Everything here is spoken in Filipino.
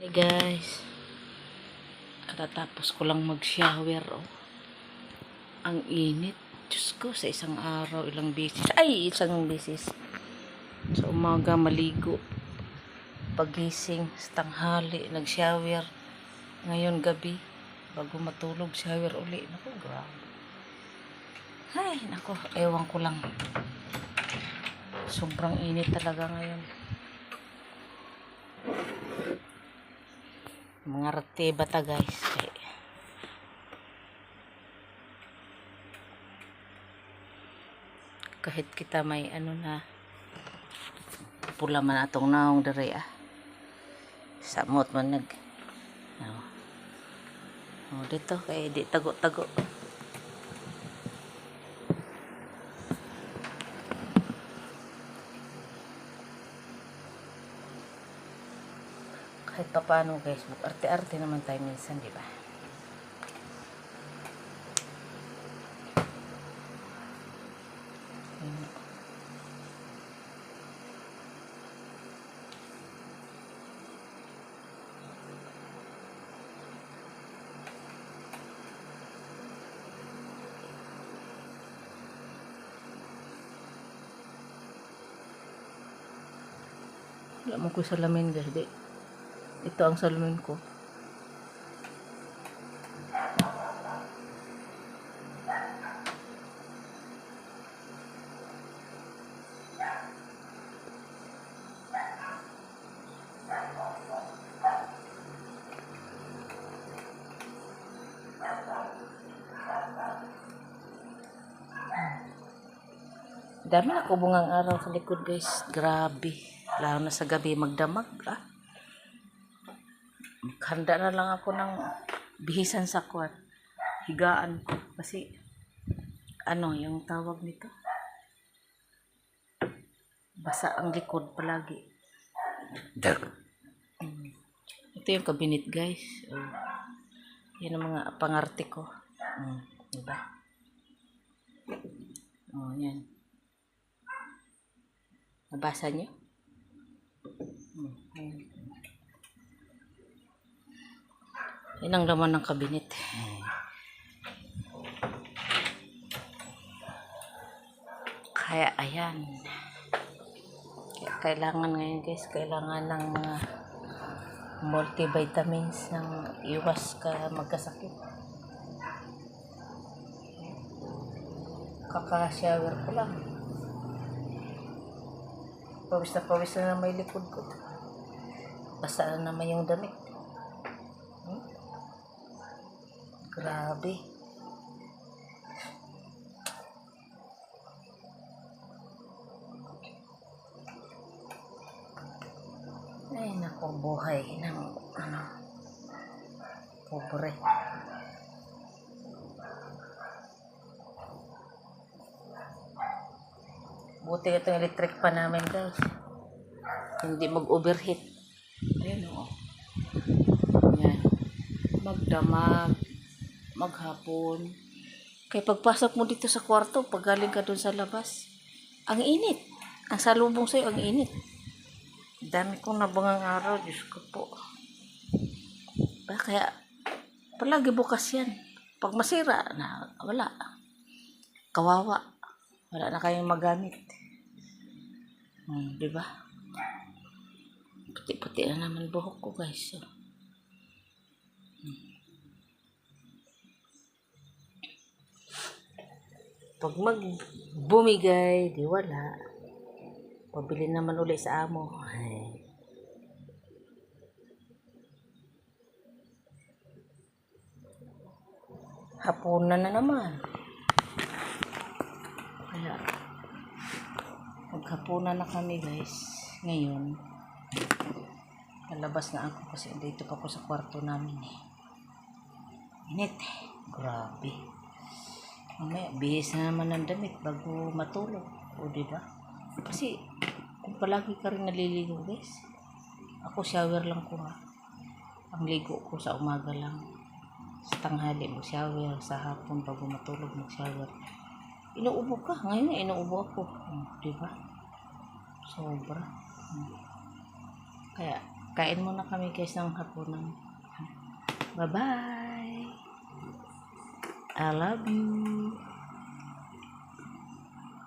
Hey guys. Katatapos ko lang mag-shower oh. Ang init. Diyos ko, sa isang araw, ilang beses. Ay, isang beses. Sa umaga, maligo. Pagising, sa tanghali, nag-shower. Ngayon, gabi, bago matulog, shower uli. Naku, grabe. Ay, naku, ewan ko lang. Sobrang init talaga ngayon. Mga rate bata guys. Kay, kahit kita may ano na pula man atong naong dere ah. Samot man nag oh. oh dito kay di tago-tago. Kahit pa paano guys, arte-arte naman tayo minsan, di ba? Wala mo ko salamin guys, di. Ito ang salamin ko. Dami na ko bungang araw sa likod guys. Grabe. Lalo na sa gabi magdamag ah. Handa na lang ako ng bihisan sa kwat. Higaan ko. Kasi, ano, yung tawag nito? Basa ang likod palagi. Mm. Ito yung kabinet, guys. Oh. Yan ang mga pangarte ko. Mm. Diba? Oh, yan. Nabasa niyo? Mm. Ayan. Yan ang laman ng kabinet. Kaya ayan. Kailangan ngayon guys, kailangan ng mga multivitamins ng iwas ka magkasakit. Kaka-shower ko lang. Pawis na pawis na may likod ko. Basa na naman yung damit. Hmm? Grabe. Ay, nako, buhay ng, ano, pobre. Buti itong electric pa namin, guys. Hindi mag-overheat. Ayan, oo. Yan. Magdamag. Maghapon. Kaya pagpasok mo dito sa kwarto, pag galing ka dun sa labas, ang init. Ang salubong sa'yo, ang init. Dami kong nabangang araw, Diyos ko po. Ba, kaya, palagi bukas yan. Pag masira, na, wala. Kawawa. Wala na kayong magamit. Hmm, di ba? Puti-puti na naman buhok ko, guys. So. Pag mag bumigay, di wala. Pabili naman uli sa amo. Ay. Hapunan na naman. Kaya, maghapunan na kami guys. Ngayon, lalabas na ako kasi dito pa ako sa kwarto namin eh. Init. Grabe. Mamaya, bihis na naman ng damit bago matulog. O, di ba? Kasi, kung palagi ka rin naliligo, guys. Ako, shower lang ko ha. Ang ligo ko sa umaga lang. Sa tanghali, mag-shower. Sa hapon, bago matulog, mag-shower. Inuubo ka. Ngayon, inuubo ako. Hmm, di ba? Sobra. Hmm. Kaya, Kain muna kami guys ng hapunan. Bye-bye. I love you.